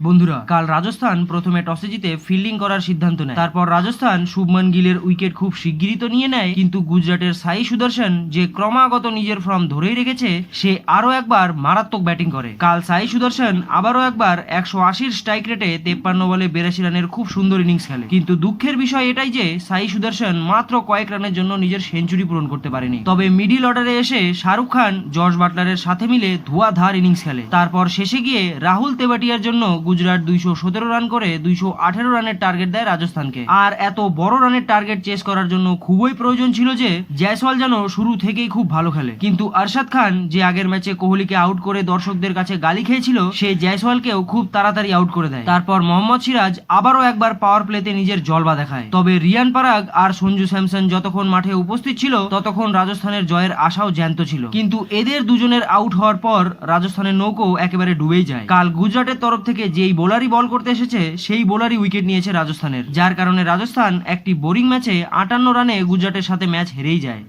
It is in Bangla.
বন্ধুরা, কাল রাজস্থান প্রথমে টসে জিতে ফিল্ডিং করার সিদ্ধান্ত নেয়। তারপর রাজস্থান শুভমান গিলের উইকেট খুব শিগগিরই তো নিয়ে নেয়, কিন্তু গুজরাটের সাই সুদর্শন যে ক্রমাগত নিজের ফর্ম ধরেই রেখেছে, সে আরও একবার মারাত্মক ব্যাটিং করে। কাল সাই সুদর্শন আবারও একবার একশো আশির স্ট্রাইক রেটে তেপ্পান্ন বলে বেরাশি রানের খুব সুন্দর ইনিংস খেলে। কিন্তু দুঃখের বিষয় এটাই যে, সাই সুদর্শন মাত্র কয়েক রানের জন্য নিজের সেঞ্চুরি পূরণ করতে পারেনি। তবে মিডিল অর্ডারে এসে শাহরুখ খান, জর্জ বাটলারের সাথে মিলে ধোয়াধার ইনিংস খেলে। তারপর শেষে গিয়ে রাহুল তেবাটিয়ার জন্য গুজরাট দুইশো সতেরো রান করে দুইশো আঠেরো রানের টার্গেট দেয় রাজস্থানকে। আর এত বড় রানের টার্গেট চেস করার জন্য খুবই প্রয়োজন ছিল যে, জয়সওয়াল যেন শুরু থেকেই খুব ভালো খেলে। কিন্তু আরশাদ খান যে আগের ম্যাচে কোহলিকে আউট করে দর্শকদের কাছে গালি খেয়েছিল, সে জয়সওয়ালকেও খুব তাড়াতাড়ি আউট করে দেয়। তারপর মোহাম্মদ সিরাজ আবারও একবার পাওয়ার প্লেতে নিজের জলবা দেখায় তবে রিয়ান পারাগ আর সঞ্জু স্যামসন যতক্ষণ মাঠে উপস্থিত ছিল, ততক্ষণ রাজস্থানের জয়ের আশাও জ্যান্ত ছিল। কিন্তু এদের দুজনের আউট হওয়ার পর রাজস্থানের নৌকো একেবারে ডুবেই যায়। কাল গুজরাটের তরফ থেকে যেই বোলারই বল করতে এসেছে, সেই বোলারই উইকেট নিয়েছে রাজস্থানের। যার কারণে রাজস্থান একটি বোরিং ম্যাচে আটান্ন রানে গুজরাটের সাথে ম্যাচ হেরেই যায়।